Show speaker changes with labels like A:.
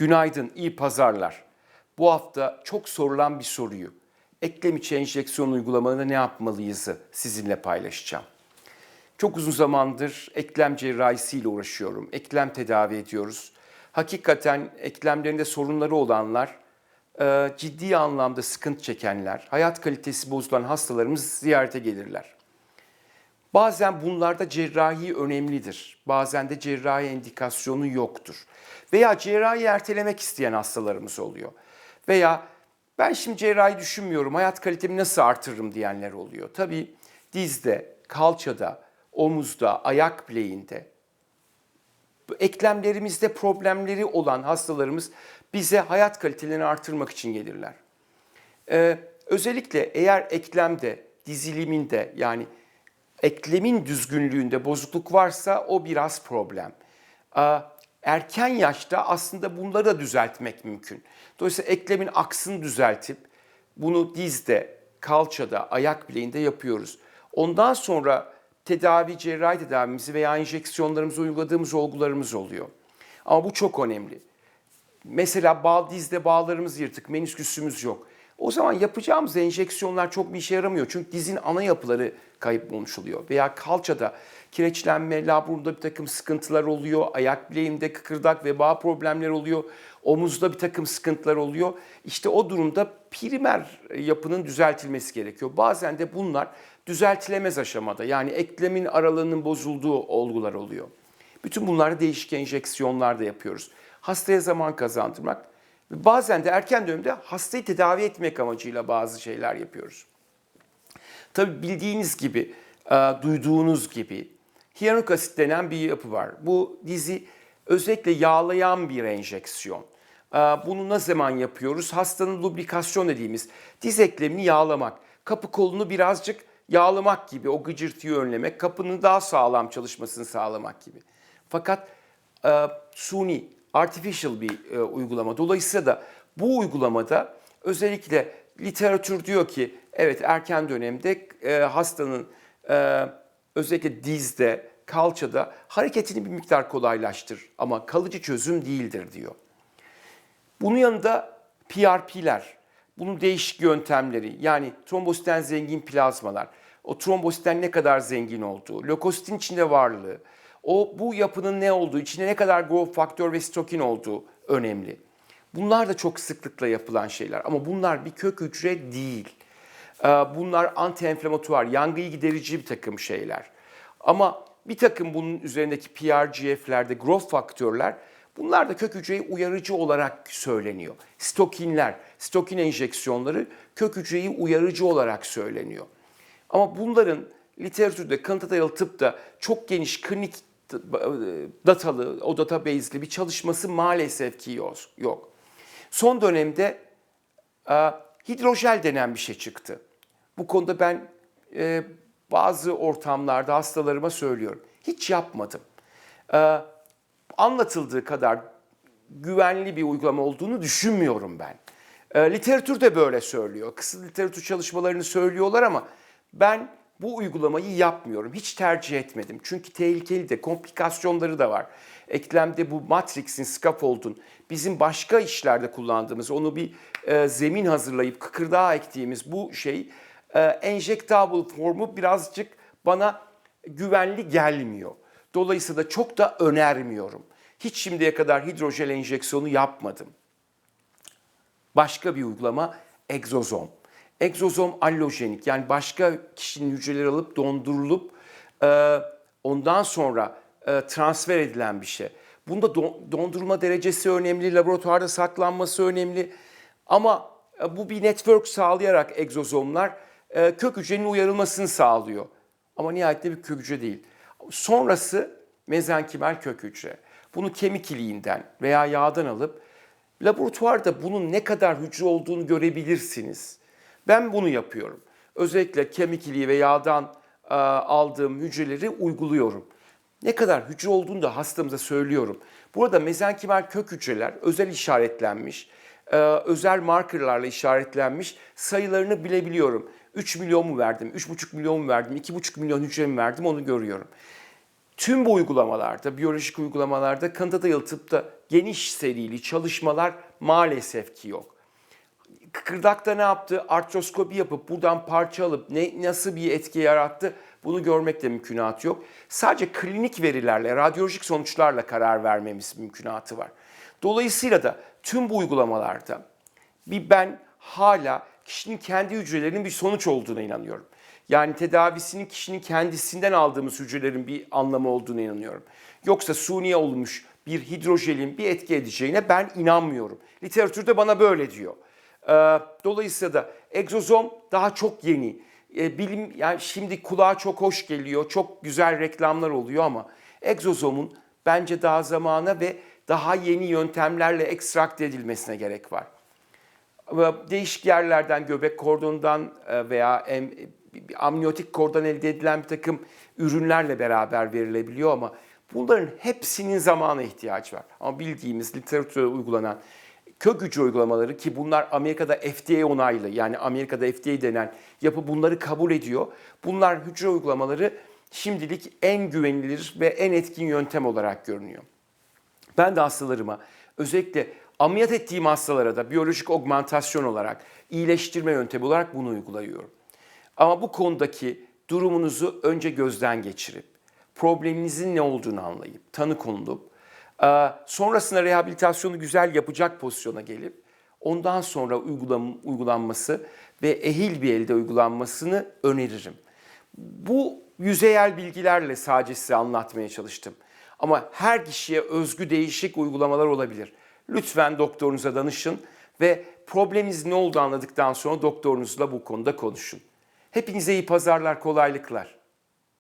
A: Günaydın, iyi pazarlar. Bu hafta çok sorulan bir soruyu, eklem içi enjeksiyon uygulamalarında ne yapmalıyızı sizinle paylaşacağım. Çok uzun zamandır eklem cerrahisiyle uğraşıyorum. Eklem tedavi ediyoruz. Hakikaten eklemlerinde sorunları olanlar, e, ciddi anlamda sıkıntı çekenler, hayat kalitesi bozulan hastalarımız ziyarete gelirler. Bazen bunlarda cerrahi önemlidir. Bazen de cerrahi indikasyonu yoktur. Veya cerrahi ertelemek isteyen hastalarımız oluyor. Veya ben şimdi cerrahi düşünmüyorum, hayat kalitemi nasıl artırırım diyenler oluyor. Tabii dizde, kalçada, omuzda, ayak bileğinde, eklemlerimizde problemleri olan hastalarımız bize hayat kalitelerini artırmak için gelirler. Ee, özellikle eğer eklemde, diziliminde yani eklemin düzgünlüğünde bozukluk varsa o biraz problem. Erken yaşta aslında bunları da düzeltmek mümkün. Dolayısıyla eklemin aksını düzeltip bunu dizde, kalçada, ayak bileğinde yapıyoruz. Ondan sonra tedavi, cerrahi tedavimizi veya enjeksiyonlarımızı uyguladığımız olgularımız oluyor. Ama bu çok önemli. Mesela bağ, dizde bağlarımız yırtık, menisküsümüz yok. O zaman yapacağımız enjeksiyonlar çok bir işe yaramıyor. Çünkü dizin ana yapıları kayıp olmuş oluyor. Veya kalçada kireçlenme, laburunda bir takım sıkıntılar oluyor. Ayak bileğimde kıkırdak ve bağ problemleri oluyor. Omuzda bir takım sıkıntılar oluyor. İşte o durumda primer yapının düzeltilmesi gerekiyor. Bazen de bunlar düzeltilemez aşamada. Yani eklemin aralığının bozulduğu olgular oluyor. Bütün bunları değişik enjeksiyonlar da yapıyoruz. Hastaya zaman kazandırmak bazen de erken dönemde hastayı tedavi etmek amacıyla bazı şeyler yapıyoruz. Tabii bildiğiniz gibi, e, duyduğunuz gibi hyaluronik asit denen bir yapı var. Bu dizi özellikle yağlayan bir enjeksiyon. E, Bunu ne zaman yapıyoruz? Hastanın lubrikasyon dediğimiz diz eklemini yağlamak. Kapı kolunu birazcık yağlamak gibi, o gıcırtıyı önlemek, kapının daha sağlam çalışmasını sağlamak gibi. Fakat e, suni, artificial bir e, uygulama. Dolayısıyla da bu uygulamada özellikle literatür diyor ki evet erken dönemde e, hastanın e, özellikle dizde, kalçada hareketini bir miktar kolaylaştır ama kalıcı çözüm değildir diyor. Bunun yanında PRP'ler, bunun değişik yöntemleri yani trombositen zengin plazmalar, o trombositen ne kadar zengin olduğu, lökositin içinde varlığı, o bu yapının ne olduğu, içinde ne kadar growth faktör ve stokin olduğu önemli. Bunlar da çok sıklıkla yapılan şeyler ama bunlar bir kök hücre değil. Ee, Bunlar anti-enflamatuar, yangıyı giderici bir takım şeyler. Ama bir takım bunun üzerindeki PRGF'lerde growth faktörler bunlar da kök hücreyi uyarıcı olarak söyleniyor. Stokinler, stokin enjeksiyonları kök hücreyi uyarıcı olarak söyleniyor. Ama bunların literatürde, kanıta dayalı tıpta çok geniş klinik datalı, o database'li bir çalışması maalesef ki yok. Son dönemde e, hidrojel denen bir şey çıktı. Bu konuda ben e, bazı ortamlarda hastalarıma söylüyorum. Hiç yapmadım. E, anlatıldığı kadar güvenli bir uygulama olduğunu düşünmüyorum ben. E, literatür de böyle söylüyor. Kısa literatür çalışmalarını söylüyorlar ama ben bu uygulamayı yapmıyorum. Hiç tercih etmedim. Çünkü tehlikeli de, komplikasyonları da var. Eklemde bu matrixin, scaffold'un bizim başka işlerde kullandığımız, onu bir e, zemin hazırlayıp kıkırdağa ektiğimiz bu şey e, enjectable formu birazcık bana güvenli gelmiyor. Dolayısıyla çok da önermiyorum. Hiç şimdiye kadar hidrojel enjeksiyonu yapmadım. Başka bir uygulama egzozom. Egzozom allojenik yani başka kişinin hücreleri alıp dondurulup e, ondan sonra e, transfer edilen bir şey. Bunda don, dondurma derecesi önemli, laboratuvarda saklanması önemli. Ama e, bu bir network sağlayarak egzozomlar e, kök hücrenin uyarılmasını sağlıyor. Ama nihayetinde bir kök hücre değil. Sonrası mezenkimal kök hücre. Bunu kemik iliğinden veya yağdan alıp laboratuvarda bunun ne kadar hücre olduğunu görebilirsiniz. Ben bunu yapıyorum. Özellikle kemik iliği ve yağdan e, aldığım hücreleri uyguluyorum. Ne kadar hücre olduğunu da hastamıza söylüyorum. Burada mezenkimal kök hücreler özel işaretlenmiş, e, özel markerlarla işaretlenmiş sayılarını bilebiliyorum. 3 milyon mu verdim, 3,5 milyon mu verdim, 2,5 milyon hücre mi verdim onu görüyorum. Tüm bu uygulamalarda, biyolojik uygulamalarda kanıta dayalı tıpta geniş serili çalışmalar maalesef ki yok. Kıkırdakta ne yaptı? Artroskopi yapıp buradan parça alıp ne, nasıl bir etki yarattı? Bunu görmek de mümkünatı yok. Sadece klinik verilerle, radyolojik sonuçlarla karar vermemiz mümkünatı var. Dolayısıyla da tüm bu uygulamalarda bir ben hala kişinin kendi hücrelerinin bir sonuç olduğuna inanıyorum. Yani tedavisinin kişinin kendisinden aldığımız hücrelerin bir anlamı olduğuna inanıyorum. Yoksa suni olmuş bir hidrojelin bir etki edeceğine ben inanmıyorum. Literatürde bana böyle diyor. Ee, Dolayısıyla da egzozom daha çok yeni. Ee, Bilim yani şimdi kulağa çok hoş geliyor, çok güzel reklamlar oluyor ama egzozomun bence daha zamana ve daha yeni yöntemlerle ekstrakt edilmesine gerek var. Değişik yerlerden göbek kordonundan e, veya amniyotik kordan elde edilen bir takım ürünlerle beraber verilebiliyor ama bunların hepsinin zamana ihtiyacı var. Ama bildiğimiz literatürde uygulanan kök hücre uygulamaları ki bunlar Amerika'da FDA onaylı yani Amerika'da FDA denen yapı bunları kabul ediyor. Bunlar hücre uygulamaları şimdilik en güvenilir ve en etkin yöntem olarak görünüyor. Ben de hastalarıma özellikle ameliyat ettiğim hastalara da biyolojik augmentasyon olarak, iyileştirme yöntemi olarak bunu uyguluyorum. Ama bu konudaki durumunuzu önce gözden geçirip, probleminizin ne olduğunu anlayıp, tanı konulup, sonrasında rehabilitasyonu güzel yapacak pozisyona gelip, ondan sonra uygulam uygulanması ve ehil bir elde uygulanmasını öneririm. Bu yüzeyel bilgilerle sadece size anlatmaya çalıştım. Ama her kişiye özgü değişik uygulamalar olabilir. Lütfen doktorunuza danışın ve probleminiz ne olduğunu anladıktan sonra doktorunuzla bu konuda konuşun. Hepinize iyi pazarlar, kolaylıklar.